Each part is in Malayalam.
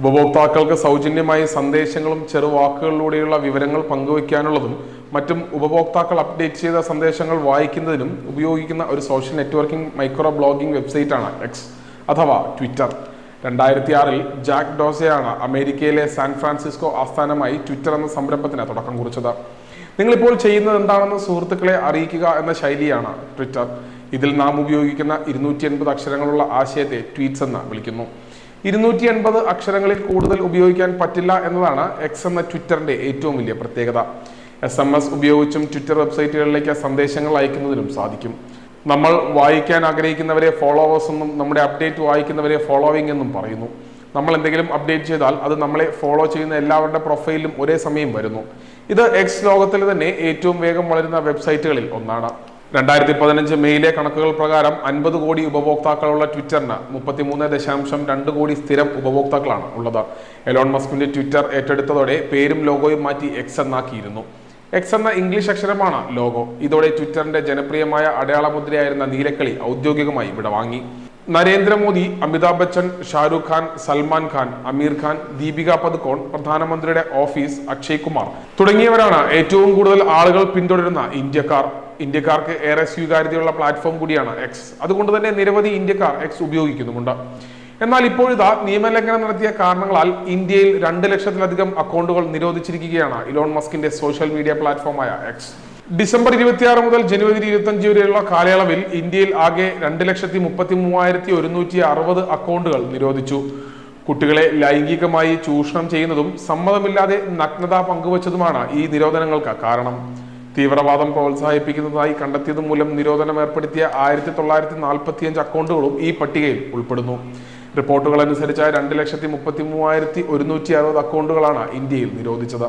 ഉപഭോക്താക്കൾക്ക് സൗജന്യമായി സന്ദേശങ്ങളും ചെറുവാക്കുകളിലൂടെയുള്ള വിവരങ്ങൾ പങ്കുവയ്ക്കാനുള്ളതും മറ്റും ഉപഭോക്താക്കൾ അപ്ഡേറ്റ് ചെയ്ത സന്ദേശങ്ങൾ വായിക്കുന്നതിനും ഉപയോഗിക്കുന്ന ഒരു സോഷ്യൽ നെറ്റ്വർക്കിംഗ് മൈക്രോ ബ്ലോഗിംഗ് വെബ്സൈറ്റാണ് എക്സ് അഥവാ ട്വിറ്റർ. രണ്ടായിരത്തി ആറിൽ ജാക്ക് ഡോസയാണ് അമേരിക്കയിലെ സാൻ ഫ്രാൻസിസ്കോ ആസ്ഥാനമായി ട്വിറ്റർ എന്ന സംരംഭത്തിന് തുടക്കം കുറിച്ചത്. നിങ്ങളിപ്പോൾ ചെയ്യുന്നത് എന്താണെന്ന് സുഹൃത്തുക്കളെ അറിയിക്കുക എന്ന ശൈലിയാണ് ട്വിറ്റർ. ഇതിൽ നാം ഉപയോഗിക്കുന്ന ഇരുന്നൂറ്റി എൺപത് അക്ഷരങ്ങളുള്ള ആശയത്തെ ട്വീറ്റ്സ് എന്ന് വിളിക്കുന്നു. ഇരുന്നൂറ്റി എൺപത് അക്ഷരങ്ങളിൽ കൂടുതൽ ഉപയോഗിക്കാൻ പറ്റില്ല എന്നതാണ് എക്സ് എന്ന ട്വിറ്ററിന്റെ ഏറ്റവും വലിയ പ്രത്യേകത. എസ് എം എസ് ഉപയോഗിച്ചും ട്വിറ്റർ വെബ്സൈറ്റുകളിലേക്ക് സന്ദേശങ്ങൾ അയക്കുന്നതിനും സാധിക്കും. നമ്മൾ വായിക്കാൻ ആഗ്രഹിക്കുന്നവരെ ഫോളോവേഴ്സ് എന്നും നമ്മുടെ അപ്ഡേറ്റ് വായിക്കുന്നവരെ ഫോളോവിംഗ് എന്നും പറയുന്നു. നമ്മൾ എന്തെങ്കിലും അപ്ഡേറ്റ് ചെയ്താൽ അത് നമ്മളെ ഫോളോ ചെയ്യുന്ന എല്ലാവരുടെ പ്രൊഫൈലിലും ഒരേ സമയം വരുന്നു. ഇത് എക്സ് ലോകത്തിലെ തന്നെ ഏറ്റവും വേഗം വളരുന്ന വെബ്സൈറ്റുകളിൽ ഒന്നാണ്. രണ്ടായിരത്തി പതിനഞ്ച് മെയിലെ കണക്കുകൾ പ്രകാരം അൻപത് കോടി ഉപഭോക്താക്കളുള്ള ട്വിറ്ററിന് മുപ്പത്തിമൂന്ന് ദശാംശം രണ്ട് കോടി സ്ഥിരം ഉപഭോക്താക്കളാണ് ഉള്ളത്. എലോൺ മസ്കിന്റെ ട്വിറ്റർ ഏറ്റെടുത്തതോടെ പേരും ലോഗോയും മാറ്റി എക്സ് എന്നാക്കിയിരുന്നു. എക്സ് എന്ന ഇംഗ്ലീഷ് അക്ഷരമാണ് ലോഗോ. ഇതോടെ ട്വിറ്ററിന്റെ ജനപ്രിയമായ അടയാളമുദ്രയായിരുന്ന നീലക്കളി ഔദ്യോഗികമായി ഇവിടെ വിടവാങ്ങി നരേന്ദ്രമോദി അമിതാഭ് ബച്ചൻ ഷാരൂഖ് ഖാൻ സൽമാൻ ഖാൻ അമീർ ഖാൻ ദീപിക പദുക്കോൺ പ്രധാനമന്ത്രിയുടെ ഓഫീസ് അക്ഷയ് കുമാർ തുടങ്ങിയവരാണ് ഏറ്റവും കൂടുതൽ ആളുകൾ പിന്തുടരുന്ന ഇന്ത്യക്കാർ. ഇന്ത്യക്കാർക്ക് ഏറെ സ്വീകാര്യതയുള്ള പ്ലാറ്റ്ഫോം കൂടിയാണ് എക്സ് അതുകൊണ്ട് തന്നെ നിരവധി ഇന്ത്യക്കാർ എക്സ് ഉപയോഗിക്കുന്നുമുണ്ട്. എന്നാൽ ഇപ്പോഴിതാ നിയമലംഘനം നടത്തിയ കാരണങ്ങളാൽ ഇന്ത്യയിൽ രണ്ട് ലക്ഷത്തിലധികം അക്കൗണ്ടുകൾ നിരോധിച്ചിരിക്കുകയാണ് ഇലോൺ മസ്കിന്റെ സോഷ്യൽ മീഡിയ പ്ലാറ്റ്ഫോമായ എക്സ് ഡിസംബർ ഇരുപത്തിയാറ് മുതൽ ജനുവരി ഇരുപത്തഞ്ച് വരെയുള്ള കാലയളവിൽ ഇന്ത്യയിൽ ആകെ രണ്ട് ലക്ഷത്തി മുപ്പത്തി മൂവായിരത്തി ഒരുന്നൂറ്റി അറുപത് അക്കൗണ്ടുകൾ നിരോധിച്ചു. കുട്ടികളെ ലൈംഗികമായി ചൂഷണം ചെയ്യുന്നതും സമ്മതമില്ലാതെ നഗ്നത പങ്കുവച്ചതുമാണ് ഈ നിരോധനങ്ങൾക്ക് കാരണം. തീവ്രവാദം പ്രോത്സാഹിപ്പിക്കുന്നതായി കണ്ടെത്തിയത് മൂലം നിരോധനം ഏർപ്പെടുത്തിയ ആയിരത്തി തൊള്ളായിരത്തി നാൽപ്പത്തിയഞ്ച് അക്കൗണ്ടുകളും ഈ പട്ടികയിൽ ഉൾപ്പെടുന്നു. റിപ്പോർട്ടുകൾ അനുസരിച്ച് രണ്ട് ലക്ഷത്തി മുപ്പത്തി മൂവായിരത്തി ഒരുന്നൂറ്റി അറുപത് അക്കൗണ്ടുകളാണ് ഇന്ത്യയിൽ നിരോധിച്ചത്.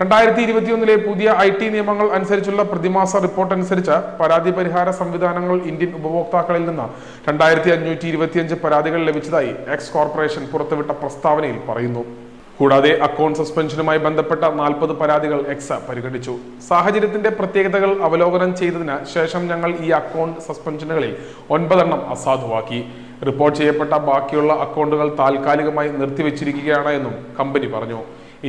രണ്ടായിരത്തി ഇരുപത്തിയൊന്നിലെ പുതിയ ഐ ടി നിയമങ്ങൾ അനുസരിച്ചുള്ള പ്രതിമാസ റിപ്പോർട്ട് അനുസരിച്ച് പരാതി പരിഹാര സംവിധാനങ്ങൾ ഇന്ത്യൻ ഉപഭോക്താക്കളിൽ നിന്ന് രണ്ടായിരത്തി അഞ്ഞൂറ്റി ഇരുപത്തിയഞ്ച് പരാതികൾ ലഭിച്ചതായി എക്സ് കോർപ്പറേഷൻ പുറത്തുവിട്ട പ്രസ്താവനയിൽ പറയുന്നു. കൂടാതെ അക്കൗണ്ട് സസ്പെൻഷനുമായി ബന്ധപ്പെട്ട നാൽപ്പത് പരാതികൾ എക്സ പരിഗണിച്ചു. സാഹചര്യത്തിന്റെ പ്രത്യേകതകൾ അവലോകനം ചെയ്തതിന് ശേഷം ഞങ്ങൾ ഈ അക്കൗണ്ട് സസ്പെൻഷനുകളിൽ ഒൻപതെണ്ണം അസാധുവാക്കി. റിപ്പോർട്ട് ചെയ്യപ്പെട്ട ബാക്കിയുള്ള അക്കൗണ്ടുകൾ താൽക്കാലികമായി നിർത്തിവെച്ചിരിക്കുകയാണ് എന്നും കമ്പനി പറഞ്ഞു.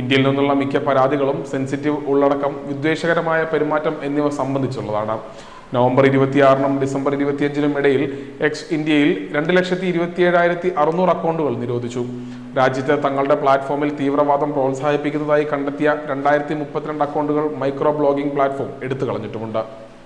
ഇന്ത്യയിൽ നിന്നുള്ള മിക്ക പരാതികളും സെൻസിറ്റീവ് ഉള്ളടക്കം വിദ്വേഷകരമായ പെരുമാറ്റം എന്നിവ സംബന്ധിച്ചുള്ളതാണ്. നവംബർ ഇരുപത്തിയാറിനും ഡിസംബർ ഇരുപത്തിയഞ്ചിനും ഇടയിൽ എക്സ് ഇന്ത്യയിൽ രണ്ട് ലക്ഷത്തി ഇരുപത്തിയേഴായിരത്തി അറുന്നൂറ് അക്കൗണ്ടുകൾ നിരോധിച്ചു. രാജ്യത്ത് തങ്ങളുടെ പ്ലാറ്റ്ഫോമിൽ തീവ്രവാദം പ്രോത്സാഹിപ്പിക്കുന്നതായി കണ്ടെത്തിയ രണ്ടായിരത്തി മുപ്പത്തിരണ്ട് അക്കൗണ്ടുകൾ മൈക്രോ ബ്ലോഗിംഗ് പ്ലാറ്റ്ഫോം എടുത്തു കളഞ്ഞിട്ടുമുണ്ട്